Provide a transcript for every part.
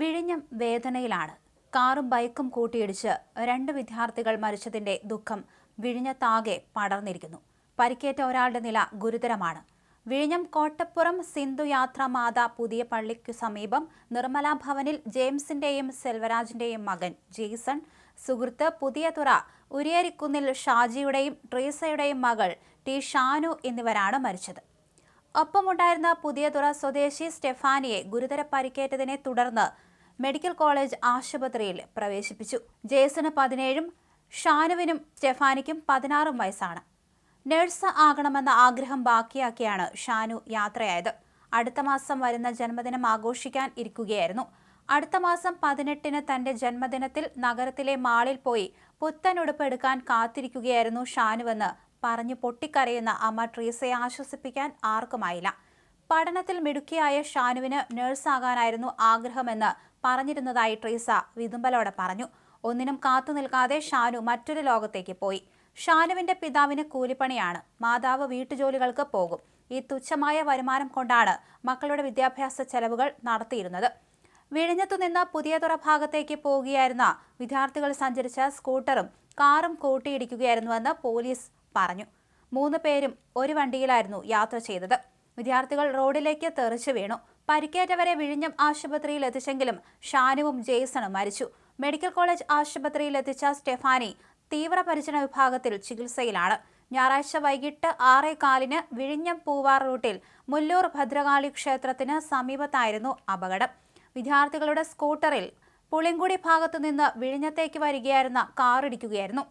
വിഴിഞ്ഞം വേദനയിലാണ്. കാറും ബൈക്കും കൂട്ടിയിടിച്ച് രണ്ട് വിദ്യാർത്ഥികൾ മരിച്ചതിന്റെ ദുഃഖം വിഴിഞ്ഞത്താകെ പടർന്നിരിക്കുന്നു. പരിക്കേറ്റ ഒരാളുടെ നില ഗുരുതരമാണ്. വിഴിഞ്ഞം കോട്ടപ്പുറം സിന്ധു യാത്രാമാത പുതിയ പള്ളിക്കു സമീപം നിർമ്മല ഭവനിൽ ജെയിംസിന്റെയും സെൽവരാജിന്റെയും മകൻ ജെയ്സൺ സുഹൃത്ത് പുതിയ തുറ ഉരിയരിക്കുന്നിൽ ഷാജിയുടെയും ട്രീസയുടെയും മകൾ ടി ഷാനു എന്നിവരാണ് മരിച്ചത്. ഒപ്പമുണ്ടായിരുന്ന പുതിയതുറ സ്വദേശി സ്റ്റെഫാനിയെ ഗുരുതര പരിക്കേറ്റതിനെ തുടർന്ന് മെഡിക്കൽ കോളേജ് ആശുപത്രിയിൽ പ്രവേശിപ്പിച്ചു. ജേസന് പതിനേഴും ഷാനുവിനും സ്റ്റെഫാനിക്കും പതിനാറും വയസ്സാണ്. നഴ്സ് ആകണമെന്ന ആഗ്രഹം ബാക്കിയാക്കിയാണ് ഷാനു യാത്രയായത്. അടുത്ത മാസം വരുന്ന ജന്മദിനം ആഘോഷിക്കാൻ ഇരിക്കുകയായിരുന്നു. അടുത്ത മാസം പതിനെട്ടിന് തന്റെ ജന്മദിനത്തിൽ നഗരത്തിലെ മാളിൽ പോയി പുത്തൻ ഉടുപ്പെടുക്കാൻ കാത്തിരിക്കുകയായിരുന്നു ഷാനുവെന്ന് പറഞ്ഞു പൊട്ടിക്കരയുന്ന അമ്മ ട്രീസയെ ആശ്വസിപ്പിക്കാൻ ആർക്കുമായില്ല. പഠനത്തിൽ മിടുക്കിയായ ഷാനുവിന് നഴ്സാകാനായിരുന്നു ആഗ്രഹമെന്ന് പറഞ്ഞിരുന്നതായി ട്രീസ വിതുമ്പലോടെ പറഞ്ഞു. ഒന്നിനും കാത്തു നിൽക്കാതെ ഷാനു മറ്റൊരു ലോകത്തേക്ക് പോയി. ഷാനുവിന്റെ പിതാവിന് കൂലിപ്പണിയാണ്. മാതാവ് വീട്ടുജോലികൾക്ക് പോകും. ഈ തുച്ഛമായ വരുമാനം കൊണ്ടാണ് മക്കളുടെ വിദ്യാഭ്യാസ ചെലവുകൾ നടത്തിയിരുന്നത്. വിഴിഞ്ഞത്തുനിന്ന് പുതിയതുറ ഭാഗത്തേക്ക് പോകുകയായിരുന്ന വിദ്യാർത്ഥികൾ സഞ്ചരിച്ച സ്കൂട്ടറും കാറും കൂട്ടിയിടിക്കുകയായിരുന്നുവെന്ന് പോലീസ് പറഞ്ഞു. മൂന്ന് പേരും ഒരു വണ്ടിയിലായിരുന്നു യാത്ര ചെയ്തത്. വിദ്യാർത്ഥികൾ റോഡിലേക്ക് തെറിച്ചു വീണു. പരിക്കേറ്റവരെ വിഴിഞ്ഞം ആശുപത്രിയിൽ എത്തിച്ചെങ്കിലും ഷാനുവും ജെയ്സണും മരിച്ചു. മെഡിക്കൽ കോളേജ് ആശുപത്രിയിൽ എത്തിച്ച സ്റ്റെഫാനി തീവ്രപരിചരണ വിഭാഗത്തിൽ ചികിത്സയിലാണ്. ഞായറാഴ്ച വൈകിട്ട് ആറേ കാലിന് വിഴിഞ്ഞം പൂവാർ റൂട്ടിൽ മുല്ലൂർ ഭദ്രകാളി ക്ഷേത്രത്തിന് സമീപത്തായിരുന്നു അപകടം. വിദ്യാർത്ഥികളുടെ സ്കൂട്ടറിൽ പുളിങ്കുടി ഭാഗത്തു നിന്ന് വിഴിഞ്ഞത്തേക്ക് വരികയായിരുന്ന കാറിടിക്കുകയായിരുന്നു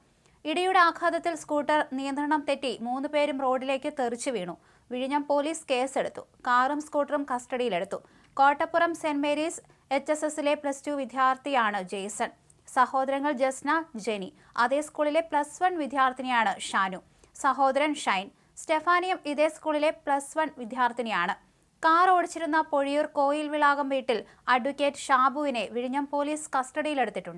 ഇടിയുടെ ആഘാതത്തിൽ സ്കൂട്ടർ നിയന്ത്രണം തെറ്റി മൂന്ന് പേരും റോഡിലേക്ക് തെറിച്ചു വീണു. വിഴിഞ്ഞം പോലീസ് കേസെടുത്തു. കാറും സ്കൂട്ടറും കസ്റ്റഡിയിലെടുത്തു. Kottappuram saint Mary's H S എസിലെ പ്ലസ് ടു വിദ്യാർത്ഥിയാണ് ജെയ്സൺ. സഹോദരങ്ങൾ ജസ്ന ജെനി. അതേ സ്കൂളിലെ പ്ലസ് വൺ വിദ്യാർത്ഥിനിയാണ് ഷാനു. സഹോദരൻ ഷൈൻ. സ്റ്റെഫാനിയം ഇതേ സ്കൂളിലെ പ്ലസ് വൺ വിദ്യാർത്ഥിനിയാണ്. കാർ ഓടിച്ചിരുന്ന പൊഴിയൂർ കോയിൽ വിളാകം വീട്ടിൽ അഡ്വക്കേറ്റ് ഷാബുവിനെ വിഴിഞ്ഞം പോലീസ് കസ്റ്റഡിയിലെടുത്തിട്ടുണ്ട്.